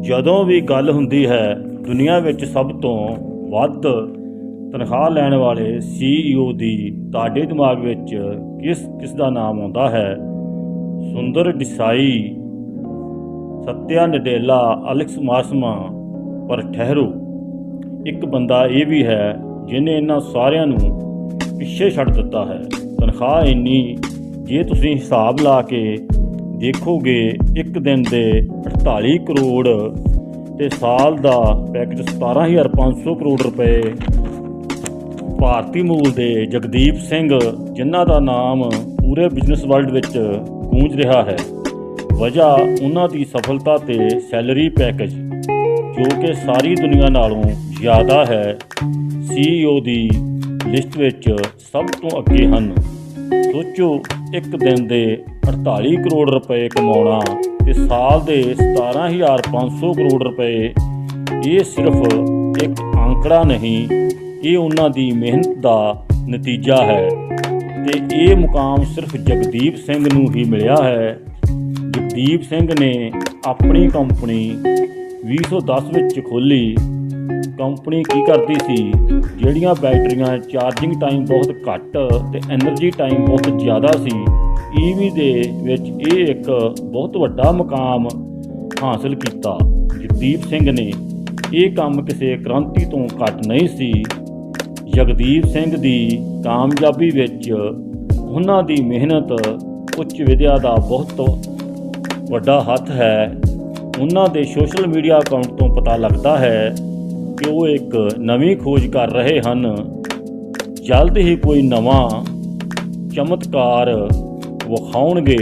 ਜਦੋਂ ਵੀ ਗੱਲ ਹੁੰਦੀ ਹੈ, ਦੁਨੀਆ ਵਿੱਚ ਸਭ ਤੋਂ ਵੱਧ ਤਨਖਾਹ ਲੈਣ ਵਾਲੇ ਸੀਈਓ ਦੀ ਤੁਹਾਡੇ ਦਿਮਾਗ ਵਿੱਚ ਕਿਸ ਕਿਸ ਦਾ ਨਾਮ ਆਉਂਦਾ ਹੈ? ਸੁੰਦਰ ਡਿਸਾਈ ਸਤਿਆ ਨਡੇਲਾ ਅਲੈਕਸ ਮਾਸਮਾ, ਪਰ ਠਹਿਰੋ। ਇੱਕ ਬੰਦਾ ਇਹ ਵੀ ਹੈ ਜਿਨੇ ਇਹਨਾਂ ਸਾਰਿਆਂ ਨੂੰ ਪਿੱਛੇ ਛੱਡ ਦਿੱਤਾ ਹੈ। ਤਨਖਾਹ ਇੰਨੀ, ਜੇ ਤੁਸੀਂ ਹਿਸਾਬ ਲਾ ਕੇ ਦੇਖੋਗੇ, ਇੱਕ ਦਿਨ ਦੇ 48 ਕਰੋੜ ਤੇ ਸਾਲ ਦਾ ਪੈਕੇਜ 17500 ਕਰੋੜ ਰੁਪਏ। ਭਾਰਤੀ ਮੂਲ ਦੇ ਜਗਦੀਪ ਸਿੰਘ, ਜਿਨ੍ਹਾਂ ਦਾ ਨਾਮ ਪੂਰੇ ਬਿਜ਼ਨਸ ਵਰਲਡ ਵਿੱਚ ਗੂੰਜ ਰਿਹਾ ਹੈ। ਵਜ੍ਹਾ ਉਹਨਾਂ ਦੀ ਸਫਲਤਾ ਤੇ ਸੈਲਰੀ ਪੈਕੇਜ ਜੋ ਕਿ ਸਾਰੀ ਦੁਨੀਆ ਨਾਲੋਂ ਜ਼ਿਆਦਾ ਹੈ ਸੀਈਓ ਦੀ ਲਿਸਟ ਵਿੱਚ ਸਭ ਤੋਂ ਅੱਗੇ ਹਨ। ਸੋਚੋ, ਇੱਕ ਦਿਨ ਦੇ 48 ਕਰੋੜ ਰੁਪਏ ਕਮਾਉਣਾ ਤੇ ਸਾਲ ਦੇ 17500 ਕਰੋੜ ਰੁਪਏ, ਇਹ ਸਿਰਫ ਇੱਕ ਅੰਕੜਾ ਨਹੀਂ, ਇਹ ਉਹਨਾਂ ਦੀ ਮਿਹਨਤ ਦਾ ਨਤੀਜਾ ਹੈ। ਤੇ ਇਹ ਮੁਕਾਮ ਸਿਰਫ ਜਗਦੀਪ ਸਿੰਘ ਨੂੰ ਹੀ ਮਿਲਿਆ ਹੈ। ਜਗਦੀਪ ਸਿੰਘ ਨੇ ਆਪਣੀ ਕੰਪਨੀ 2010 ਵਿੱਚ ਖੋਲੀ ਕੰਪਨੀ ਕੀ ਕਰਦੀ ਸੀ? ਜਿਹੜੀਆਂ ਬੈਟਰੀਆਂ ਚਾਰਜਿੰਗ ਟਾਈਮ ਬਹੁਤ ਘੱਟ ਤੇ એનર્ਜੀ ਟਾਈਮ ਬਹੁਤ ਜ਼ਿਆਦਾ ਸੀ ਈਵੀ ਦੇ ਵਿੱਚ ਇਹ ਇੱਕ ਬਹੁਤ ਵੱਡਾ ਮੁਕਾਮ ਹਾਸਲ ਕੀਤਾ। ਜਗਦੀਪ ਸਿੰਘ ਨੇ ਇਹ ਕੰਮ ਕਿਸੇ ਕ੍ਰਾਂਤੀ ਤੋਂ ਘੱਟ ਨਹੀਂ ਸੀ। ਜਗਦੀਪ ਸਿੰਘ ਦੀ ਕਾਮਯਾਬੀ ਵਿੱਚ ਉਹਨਾਂ ਦੀ ਮਿਹਨਤ ਉੱਚ ਵਿਦਿਆ ਦਾ ਬਹੁਤ ਵੱਡਾ ਹੱਥ ਹੈ। ਉਹਨਾਂ ਦੇ ਸੋਸ਼ਲ ਮੀਡੀਆ ਅਕਾਊਂਟ ਤੋਂ ਪਤਾ ਲੱਗਦਾ ਹੈ ਕਿ ਉਹ ਇੱਕ ਨਵੀਂ ਖੋਜ ਕਰ ਰਹੇ ਹਨ ਜਲਦ ਹੀ ਕੋਈ ਨਵਾਂ ਚਮਤਕਾਰ ਵਿਖਾਉਣਗੇ।